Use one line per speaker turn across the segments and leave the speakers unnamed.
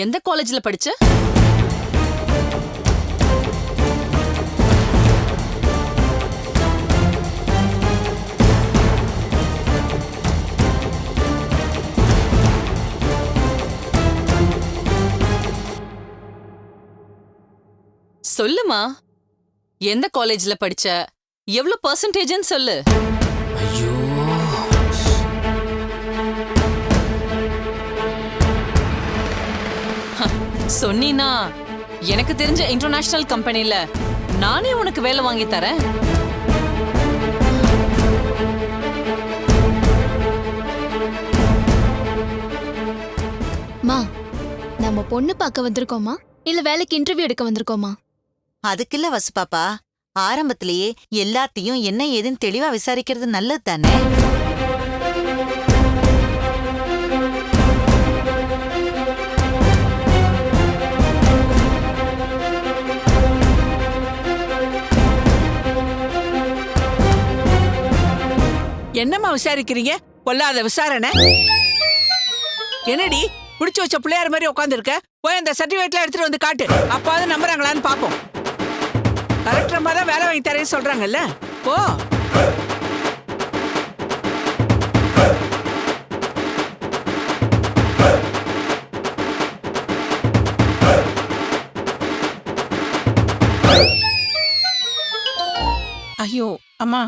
எந்த காலேஜ்ல படிச்ச? சொல்லுமா எந்த காலேஜ்ல படிச்ச? எவ்வளவு பர்சன்டேஜ்னு சொல்லு.
ஐயோ
சொன்னீனா எனக்கு தெரிஞ்ச இன்டர்நேஷனல் கம்பெனில நானே உனக்கு வேலை வாங்கி தரேன்.
மா நம்ம பொண்ணு பார்க்க வந்திருக்கோமா? இல்ல வேலைக்கு இன்டர்வியூ எடுக்க வந்திருக்கோமா?
அதுக்கில்ல வசு பாப்பா ஆரம்பத்திலேயே எல்லாத்தையும் என்ன ஏதுன்னு தெளிவா விசாரிக்கிறது நல்லது தானே
என்னம்மா விசாரிக்கிறீங்க? கொல்லாத விசாரணை? என்னடி? புடிச்சு வச்ச பிள்ளையார் மாதிரி உட்காந்துருக்க போய் அந்த சர்டிபிகேட்ல எடுத்துட்டு வந்து காட்டு. அப்பாவது நம்புறாங்களான்னு பாப்போம். கலெக்டர் தான் வேலை வாங்கி தரேன்னு சொல்றாங்கல்ல? போ.
ஐயோ அம்மா.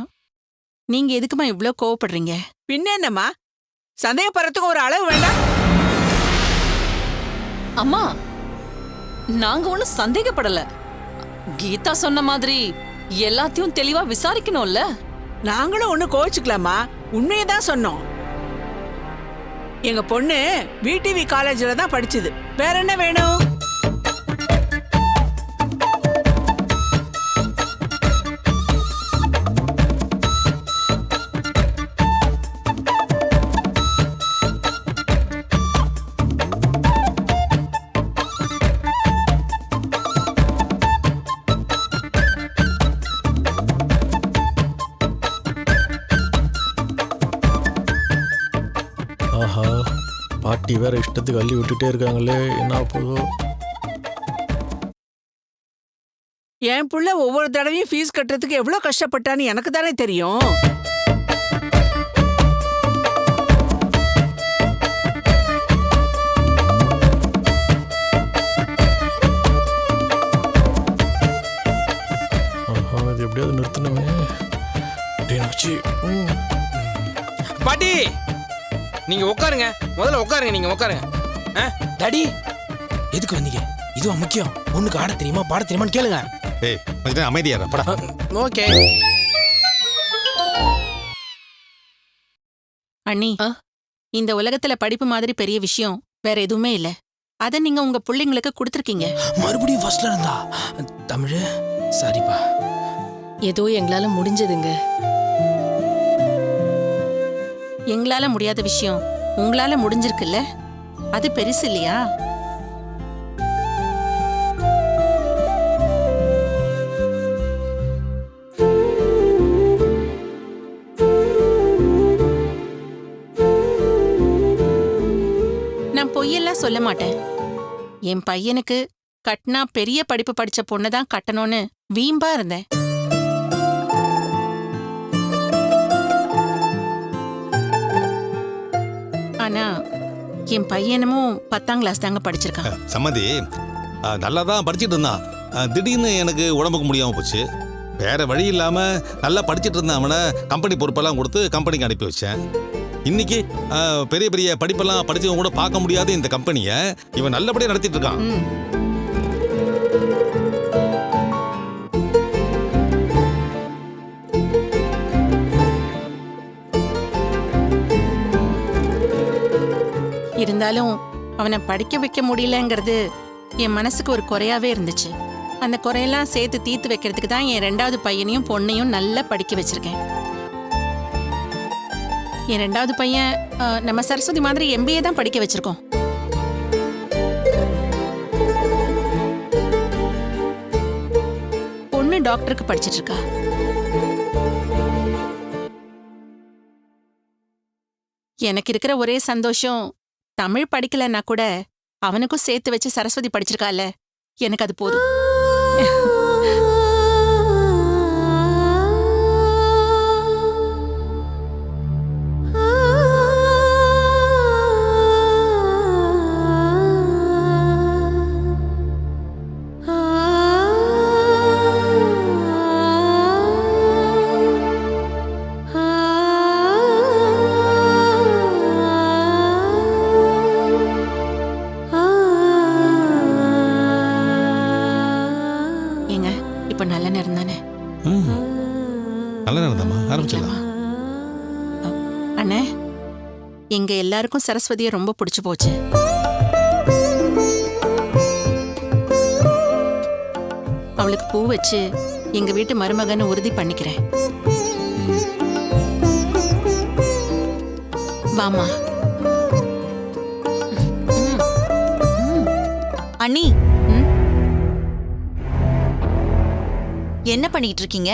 நீங்க எதுக்குமா இவ்ளோ கோவப்படுறீங்க?
பின்ன என்னம்மா? சந்தேகப்படுறதுக்கு ஒரு அளவு வேண்டாம்.
அம்மா நாங்க ஒண்ணும் சந்தேகப்படல. கீதா சொன்ன மாதிரி எல்லாத்தையும் தெளிவா விசாரிக்கணும்ல?
நாங்களும் ஒண்ணு கோவிச்சுக்கலாமா உண்மையை தான் சொன்னோம். எங்க பொண்ணு விடிவி காலேஜ்ல தான் படிச்சது. வேற என்ன வேணும்?
ஆஹா. பாட்டி வேற இஷ்டத்துக்கு அள்ளி விட்டுட்டே இருக்காங்களே என்ன போதோ
என் புள்ள ஒவ்வொரு தடவையும் ஃபீஸ் கட்டுறதுக்கு எவ்வளவு கஷ்டப்பட்டான்னு எனக்கு தானே தெரியும்.
ஆஹா இது எப்படியாவது நிறுத்தணுமே.
பாட்டி! நீங்க உட்காருங்க. முதல்ல உட்காருங்க நீங்க உட்காருங்க. டாடி எதுக்கு வந்தீங்க? இதுவா முக்கியம். பொண்ணுக்கு ஆட தெரியுமா பாட தெரியுமான்னு கேளுங்க.
ஏய் கொஞ்ச நேரம் அமைதியா படா.
ஓகே.
அண்ணி
ஆ?
இந்த உலகத்துல படிப்பு மாதிரி பெரிய விஷயம் வேற எதுவுமே இல்ல. அத நீங்க உங்க பிள்ளைங்களுக்கு கொடுத்துருக்கீங்க.
மறுபடியும் ஃபர்ஸ்ட்ல இருந்தா? தமிழ் சாரிப்பா.
ஏதோ எங்களால முடிஞ்சதுங்க.
எங்களால முடியாத விஷயம். உங்களால முடிஞ்சிருக்குல்ல? அது பெருசு இல்லையா? நான் பொய்யெல்லாம் சொல்ல மாட்டேன். என் பையனுக்கு கட்டினா பெரிய படிப்பு படிச்ச பொண்ணை தான் கட்டணும்னு வீம்பா இருந்தேன். என் பையனும் பத்தாம் கிளாஸ் தாங்க படிச்சிருக்கான்.
சம்மதி நல்லா தான் படிச்சிட்டு இருந்தான். திடீர்னு எனக்கு உடம்புக்கு முடியாம போச்சு. வேற வழி இல்லாம நல்லா படிச்சிட்டு இருந்த அவனை கம்பெனி பொறுப்பெல்லாம் கொடுத்து கம்பெனிக்கு அனுப்பி வச்சேன். இன்னைக்கு பெரிய பெரிய படிப்பெல்லாம் படிச்சவங்க கூட பார்க்க முடியாத இந்த கம்பெனியை இவன் நல்லபடியா நடத்திட்டு இருக்கான்.
இருந்தாலும் அவனை படிக்க வைக்க முடியலங்கிறது என் மனசுக்கு ஒரு குறையாவே இருந்துச்சு. அந்த குறையெல்லாம் சேர்த்து தீர்த்து வைக்கிறதுக்கு தான் என் ரெண்டாவது பையனையும் பொண்ணையும் நல்லா படிக்க வச்சிருக்கேன். என் ரெண்டாவது பையன் நம்ம சரஸ்வதி மாதிரி எம்பிஏ தான் படிக்க வச்சிருக்கோம். பொண்ணு டாக்டருக்கு படிச்சிட்டு இருக்கா. எனக்கு இருக்கிற ஒரே சந்தோஷம் தமிழ் படிக்கலன்னா கூட அவனுக்கும் சேர்த்து வச்சு சரஸ்வதி படிச்சிருக்கால எனக்கு அது போதும். எல்லாருக்கும் சரஸ்வதியை ரொம்ப பிடிச்சு போச்சு. அவளுக்கு பூ வச்சு எங்க வீட்டு மருமகன்னு உறுதி பண்ணிக்கிறேன். வாமா.
அண்ணி? என்ன பண்ணிட்டு இருக்கீங்க?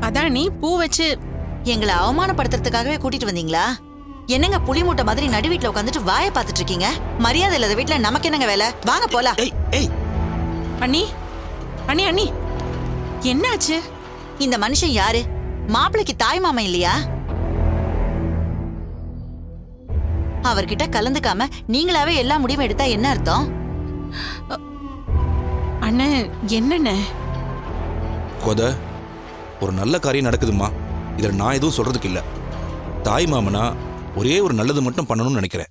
அதான் நீ பூ வச்சு
எங்களை அவமானப்படுத்துறதுக்காகவே கூட்டிட்டு வந்தீங்களா? என்னங்க புலி மூட்டை மாதிரி நடு வீட்ல உட்காந்துட்டு வாயை பார்த்துட்டு இருக்கீங்க? மரியாதை இல்லாத வீட்ல நமக்கு என்னங்க வேலை? வாங்க போலாம்.
அண்ணி அண்ணி அண்ணி. என்னாச்சு?
இந்த மனுஷன் யாரு? மாப்பிளைக்கு தாய் மாமன் இல்லையா? அவர்கிட்ட கலந்துக்காம நீங்களாவே எல்லா முடிவும் எடுத்தா என்ன அர்த்தம்?
அண்ணே என்னண்ணே?
கொத ஒரு நல்ல காரியம் நடக்குதுமா இதில் நான் எதுவும் சொல்றதுக்கு இல்லை. தாய் மாமனா ஒரே ஒரு நல்லது மட்டும் பண்ணணும்னு நினைக்கிறேன்.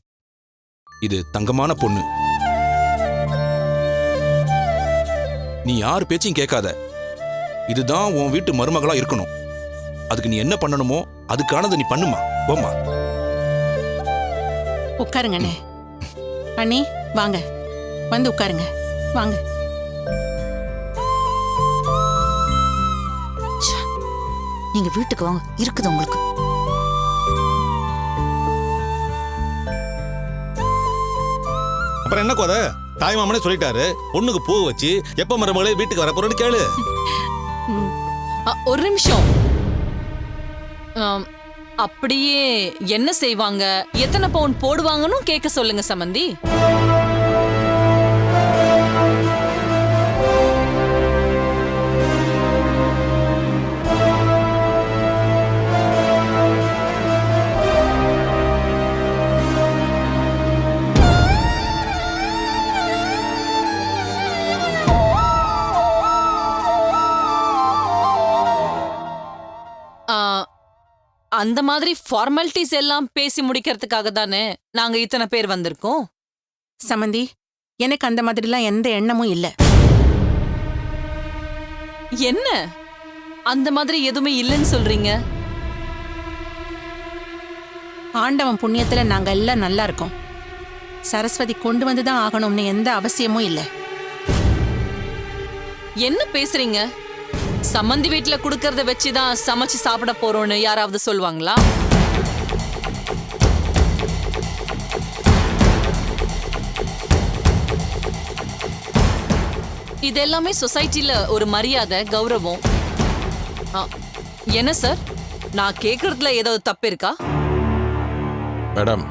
இது தங்கமான பொண்ணு. நீ யார் பேச்சையும் கேட்காத. இதுதான் உன் வீட்டு மருமகளா இருக்கணும். அதுக்கு நீ என்ன பண்ணணுமோ அதுக்கானதை நீ பண்ணுமா. போம்மா.
உட்காருங்க அண்ணே அண்ணி வாங்க. வந்து உட்காருங்க. வாங்க.
நீங்க வீட்டுக்கு வாங்க. இருக்குது உங்களுக்கு.
அப்புறம் என்ன கோத? தாய் மாமனே சொல்லிட்டாரு. பொண்ணுக்கு பூ வச்சு எப்ப மருமகளே வீட்டுக்கு வர போறேன்னு கேளு.
அ, ஒரு நிமிஷம். அப்படியே என்ன செய்வாங்க? எத்தனை பவுன் போடுவாங்கன்னு கேட்க சொல்லுங்க சமந்தி. அந்த மாதிரி ஃபார்மாலிட்டிஸ் எல்லாம் பேசி முடிக்கிறதுக்காக தானே நாங்க இத்தனை பேர் வந்திருக்கோம்?
சமந்தி எனக்கு அந்த மாதிரிலாம் எந்த எண்ணமும் இல்லை.
என்ன? அந்த மாதிரி எதுவுமே இல்லைன்னு சொல்றீங்க?
ஆண்டவன் புண்ணியத்துல நாங்க எல்லாம் நல்லா இருக்கோம். சரஸ்வதி கொண்டு வந்து தான் ஆகணும்னு எந்த அவசியமும் இல்லை.
என்ன பேசுறீங்க? சம்மந்தி வீட்ல குடுக்கறத வச்சுதான் சமைச்சு சாப்பிட போறோம்னு யாராவது சொல்லுவாங்களா இது எல்லாமே சொசைட்டில ஒரு மரியாதை கௌரவம். ஆ, என்ன சார்? நான் கேக்குறதுல ஏதாவது தப்பு இருக்கா?
மேடம்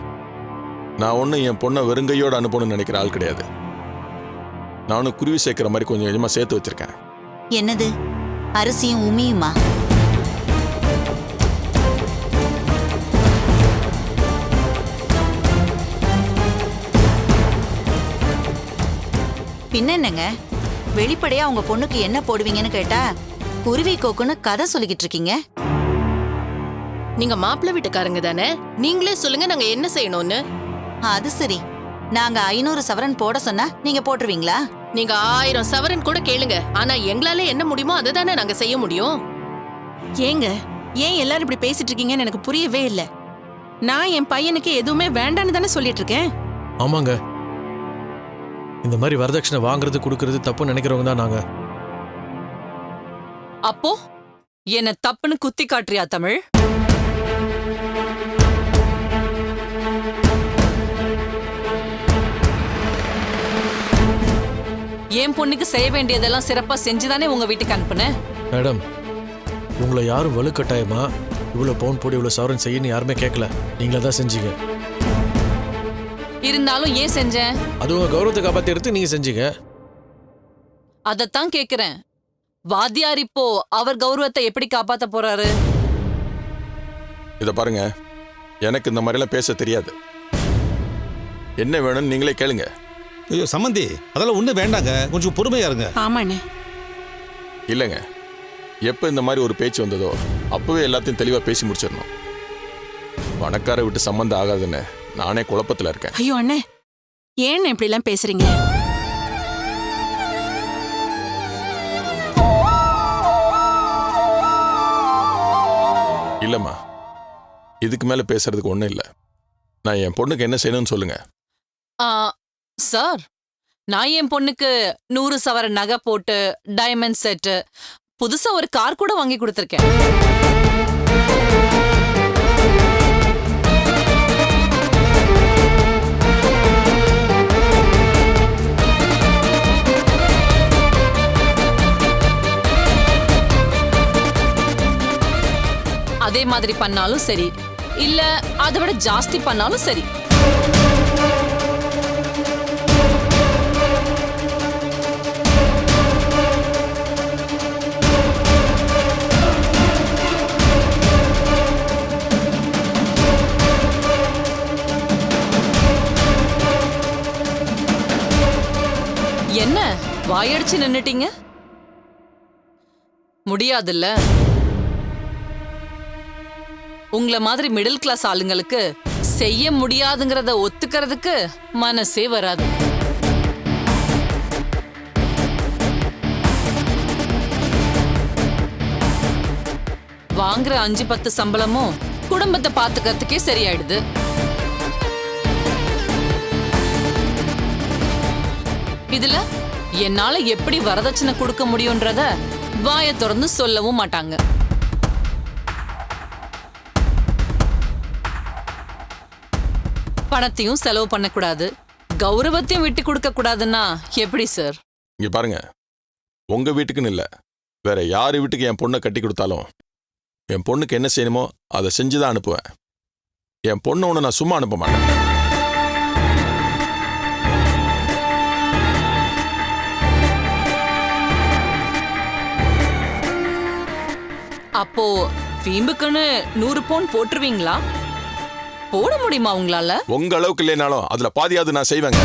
நான் ஒன்றும் என் பொண்ணை வெறுங்கையோடு அனுப்பணும்னு நினைக்கிற ஆள் கிடையாது. நானும் குருவி சேர்க்குற மாதிரி கொஞ்சம் கொஞ்சமாக சேர்த்து வச்சிருக்கேன்.
என்னது? அரிசியும் உமியுமா? பின்ன என்னங்க? வெளிப்படையா உங்க பொண்ணுக்கு என்ன போடுவீங்கன்னு கேட்டா குருவி கோக்குன்னு கதை சொல்லிக்கிட்டு இருக்கீங்க.
நீங்க மாப்பிள்ளை வீட்டுக்காரங்க தானே? நீங்களே சொல்லுங்க நாங்க என்ன செய்யணும்னு.
அது சரி. நாங்க ஐநூறு சவரன் போட சொன்னா நீங்க போட்டுருவீங்களா?
நீங்க ஆயிரம் சவரன் கூட கேளுங்க. ஆனா எங்களால என்ன முடியுமோ அதை தானே நாங்க செய்ய முடியும்.
ஏங்க ஏன் எல்லாரும் இப்படி பேசிட்டு இருக்கீங்கன்னு எனக்கு புரியவே இல்லை. நான் என் பையனுக்கு எதுவுமே வேண்டான்னு தானே சொல்லிட்டு இருக்கேன்?
ஆமாங்க. இந்த மாதிரி வரதட்சணை வாங்குறது கொடுக்கறது தப்பு நினைக்கிறவங்க தான் நாங்க.
அப்போ என்ன தப்புன்னு குத்தி காட்டுறியா தமிழ்? என் பொண்ணுக்கு செய்ய வேண்டியதெல்லாம் சிறப்பா செஞ்சுதானே உங்க வீட்டுக்கு அனுப்புனேன்
மேடம் உங்களை யாரும் வலுக்கட்டாயமா இவ்வளோ பவுன் போட்டு இவ்வளோ சவரன் செய்யன்னு யாருமே கேட்கல நீங்களே தான் செஞ்சீங்க.
இருந்தாலும் ஏன் செஞ்சேன்
அது உங்க கௌரவத்தை காப்பாத்தி நீங்க செஞ்சீங்க.
அதத்தான் கேக்குறேன். வாத்தியார் இப்போ அவர் கௌரவத்தை எப்படி காப்பாத்த போறாரு?
இதை பாருங்க. எனக்கு இந்த மாதிரிலாம் பேச தெரியாது. என்ன வேணும்னு நீங்களே கேளுங்க.
ஐயோ சம்மந்தி அதெல்லாம் ஒன்றும் வேண்டாங்க. கொஞ்சம் பொறுமையா இருங்க.
ஆமாண்ணே.
இல்லைங்க. எப்போ இந்த மாதிரி ஒரு பேச்சு வந்ததோ அப்பவே எல்லாத்தையும் தெளிவாக பேசி முடிச்சிடணும். பணக்கார விட்டு சம்மந்தம் ஆகாதுன்னு நானே குழப்பத்தில் இருக்கேன்.
ஐயோ அண்ணே. ஏன் இப்படிலாம் பேசுறீங்க?
இல்லைம்மா. இதுக்கு மேலே பேசுறதுக்கு ஒன்றும் இல்லை. நான் என் பொண்ணுக்கு என்ன செய்யணும்னு சொல்லுங்க.
ஆ, சார் நான் என் பொண்ணுக்கு நூறு சவர நகை போட்டு டைமண்ட் செட்டு புதுசா ஒரு கார் கூட வாங்கி கொடுத்துருக்கேன். அதே மாதிரி பண்ணாலும் சரி. இல்ல அதை விட ஜாஸ்தி பண்ணாலும் சரி. வாயடிச்சு நின்னுட்டீங்க? முடியாதுல்ல. உங்களை மாதிரி மிடில் கிளாஸ் ஆளுங்களுக்கு செய்ய முடியாதுங்கிறத ஒத்துக்கிறதுக்கு மனசே வராது. வாங்குற அஞ்சு பத்து சம்பளமும் குடும்பத்தை பாத்துக்கிறதுக்கே சரியாயிடுது. இதுல என்னால எப்படி வரதட்சணை கொடுக்க முடியும்ன்றத வாய திறந்து சொல்லவும் மாட்டாங்க. பணத்தையும் செலவு பண்ணக்கூடாது. கௌரவத்தையும் விட்டு கொடுக்க கூடாதுன்னா எப்படி சார்?
இங்க பாருங்க. உங்க வீட்டுக்குன்னு இல்லை. வேற யார் வீட்டுக்கு என் பொண்ணை கட்டி கொடுத்தாலும் என் பொண்ணுக்கு என்ன செய்யணுமோ அதை செஞ்சு தான் அனுப்புவேன். என் பொண்ணு ஒன்று நான் சும்மா அனுப்ப மாட்டேன்.
அப்போ வீம்புக்குன்னு நூறு பவுன் போட்டுருவீங்களா? போட முடியுமா உங்களால?
உங்க அளவுக்கு இல்லைனாலும் அதுல பாதியாவது நான் செய்வேங்க.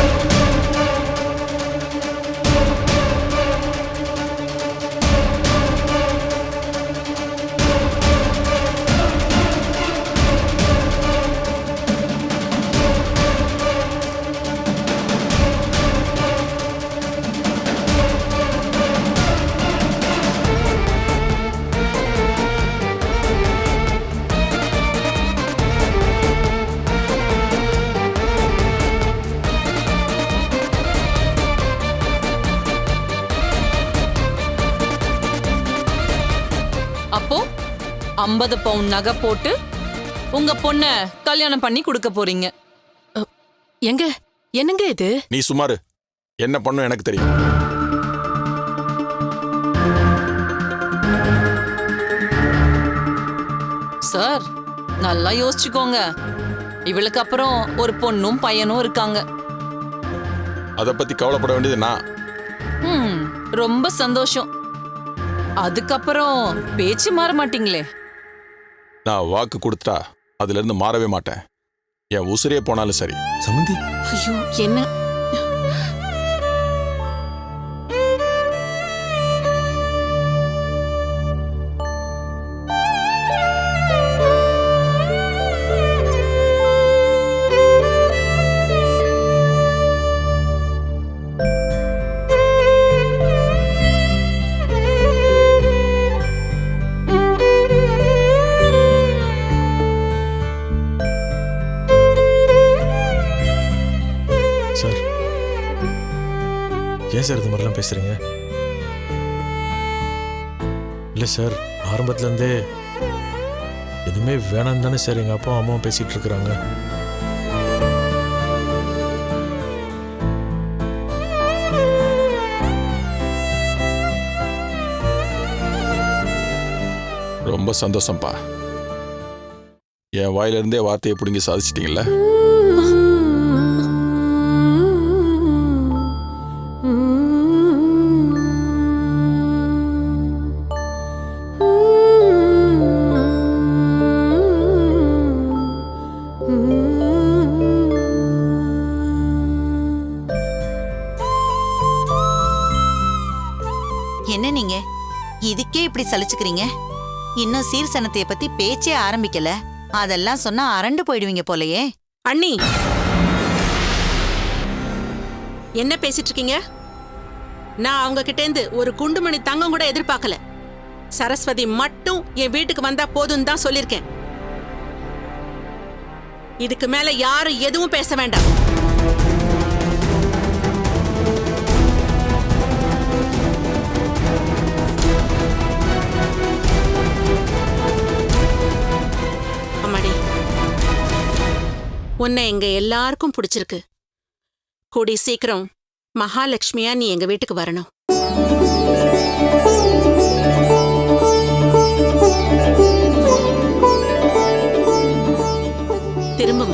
ஐம்பது பவுன் நகை போட்டு உங்க பொண்ண கல்யாணம் பண்ணி கொடுக்க போறீங்க.
எங்க? என்னங்க இது?
நீ சுமாரு என்ன பண்ணும் எனக்கு தெரியும்.
சார் நல்லா யோசிச்சுக்கோங்க. இவளுக்கு அப்புறம் ஒரு பொண்ணும் பையனும் இருக்காங்க.
அதை பத்தி கவலைப்பட வேண்டியது நான்.
ம் ரொம்ப சந்தோஷம். அதுக்கப்புறம் பேச்சு மாற மாட்டீங்களே.
நான் வாக்கு கொடுத்தா அதுல இருந்து மாறவே மாட்டேன். என் உசிரே போனாலும் சரி.
சம்மந்தி
ஐயோ என்ன?
ஏன் சார் இது மாதிரிலாம் பேசுகிறீங்க இல்லை சார் ஆரம்பத்துலேருந்தே எதுவுமே வேணாம் தானே சார் எங்கள் அப்பா அம்மாவும் பேசிகிட்டு இருக்கிறாங்க.
ரொம்ப சந்தோஷம்ப்பா என் வாயிலிருந்தே வார்த்தையை பிடுங்கி சாதிச்சிட்டீங்கல்ல?
சலிச்சுக்கிறீங்க? இன்னும் சீர்சனத்தைய பத்தி பேச்சே ஆரம்பிக்கல. அதெல்லாம் சொன்னா அரண்டு போயிடுவீங்க போலயே.
அண்ணி! என்ன பேசிட்டு இருக்கீங்க நான் அவங்க கிட்ட இருந்து ஒரு குண்டுமணி தங்கம் கூட எதிர்பார்க்கல. சரஸ்வதி மட்டும் என் வீட்டுக்கு வந்தா போதும் தான் சொல்லிருக்கேன் இதுக்கு மேல யாரும் எதுவும் பேச வேண்டாம். உன்னை எங்க எல்லாருக்கும் பிடிச்சிருக்கு. கூடி சீக்கிரம் மகாலட்சுமியா நீ எங்க வீட்டுக்கு வரணும். திரும்ப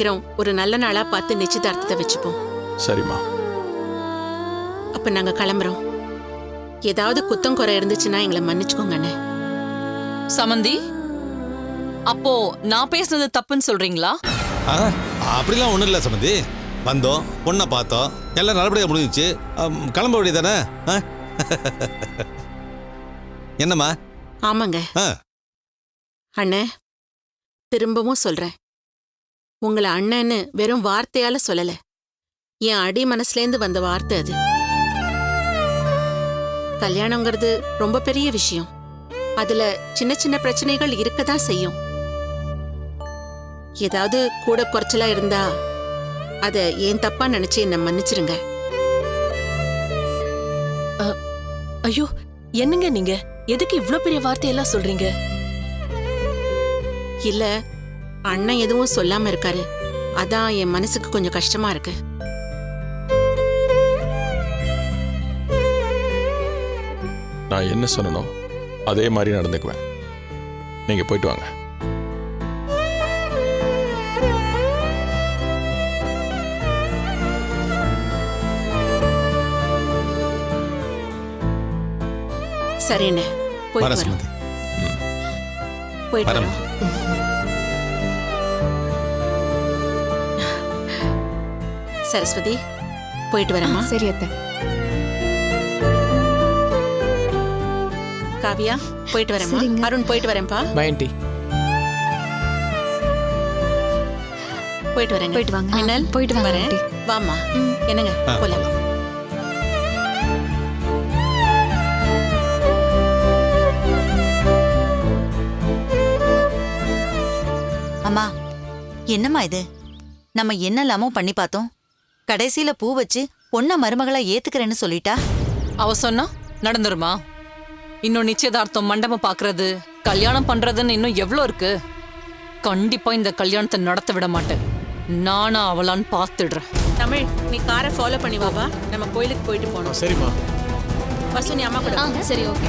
சீக்கிரம் ஒரு நல்ல நாளா பார்த்து நிச்சயதார்த்தத்தை வச்சுப்போம்.
சரிம்மா.
அப்ப நாங்க கிளம்புறோம். ஏதாவது குத்தம் குறை இருந்துச்சுன்னா எங்களை மன்னிச்சுக்கோங்க அண்ணே.
சமந்தி அப்போ நான் பேசுனது தப்புன்னு சொல்றீங்களா?
ஆ அப்படிலாம் ஒன்றும் இல்லை சம்பந்தி வந்தோம் பொண்ணை பார்த்தோம். எல்லாம் நல்லபடியாக முடிஞ்சிச்சு. அம், கிளம்ப வேண்டியதானே ஆ? என்னம்மா?
ஆமாங்க.
ஆ.
அண்ணே திரும்பவும் சொல்றேன். உங்களை அண்ணன்னு வெறும் வார்த்தையால சொல்லல. என் அடி மனசுலேந்து வந்த வார்த்தை அது. கல்யாணங்கிறது ரொம்ப பெரிய விஷயம். அதுல சின்ன சின்ன பிரச்சனைகள் இருக்கதான் செய்யும். ஏதாவது கூட குறைச்சலா இருந்தா அத ஏன் தப்பா நினைச்சு என்ன மன்னிச்சிருங்க.
ஐயோ என்னங்க நீங்க? எதுக்கு இவ்ளோ பெரிய வார்த்தையெல்லாம் சொல்றீங்க?
இல்ல அண்ணன் எதுவும் சொல்லாம இருக்காரு. அதான் என் மனசுக்கு கொஞ்சம் கஷ்டமா இருக்கு.
நான் என்ன சொன்னனோ அதே மாதிரி நடந்துக்குவேன். நீங்க போயிட்டு வாங்க.
சரிண்ணே போயிட்டு
வர
வரோம் போயிட்டு. வரோம் சரஸ்வதி போயிட்டு வரேம்மா.
சரி அத்தை.
காவியா போயிட்டு வரேம்மா.
சரிங்க.
அருண் போயிட்டு வரேன்ப்பா.
பயன்டி
போயிட்டு வரேங்க
போயிட்டு வாங்க.
மின்னல்
போயிட்டு வாங்க,
வரேன்.
ஆண்டி.
வாம்மா. என்னங்க?
ஆ.
போலாம்?
அம்மா என்னம்மா இது? நம்ம என்னெல்லாமோ பண்ணி பார்த்தோம். கடைசியில பூ வச்சு பொண்ண மருமகளா ஏத்துக்கிறேன்னு சொல்லிட்டா?
அவ சொன்னா நடந்துருமா? இன்னும் நிச்சயதார்த்தம் மண்டபம் பாக்குறது கல்யாணம் பண்றதுன்னு இன்னும் எவ்வளோ இருக்கு? கண்டிப்பா இந்த கல்யாணத்தை நடத்த விட மாட்டேன். நானா அவளான்னு பார்த்துடுறேன்
தமிழ் நீ காரை ஃபாலோ பண்ணி வாப்பா நம்ம கோயிலுக்கு போயிட்டு போகணும்.
சரிம்மா.
வசு நீ அம்மா கூட.
சரி ஓகே.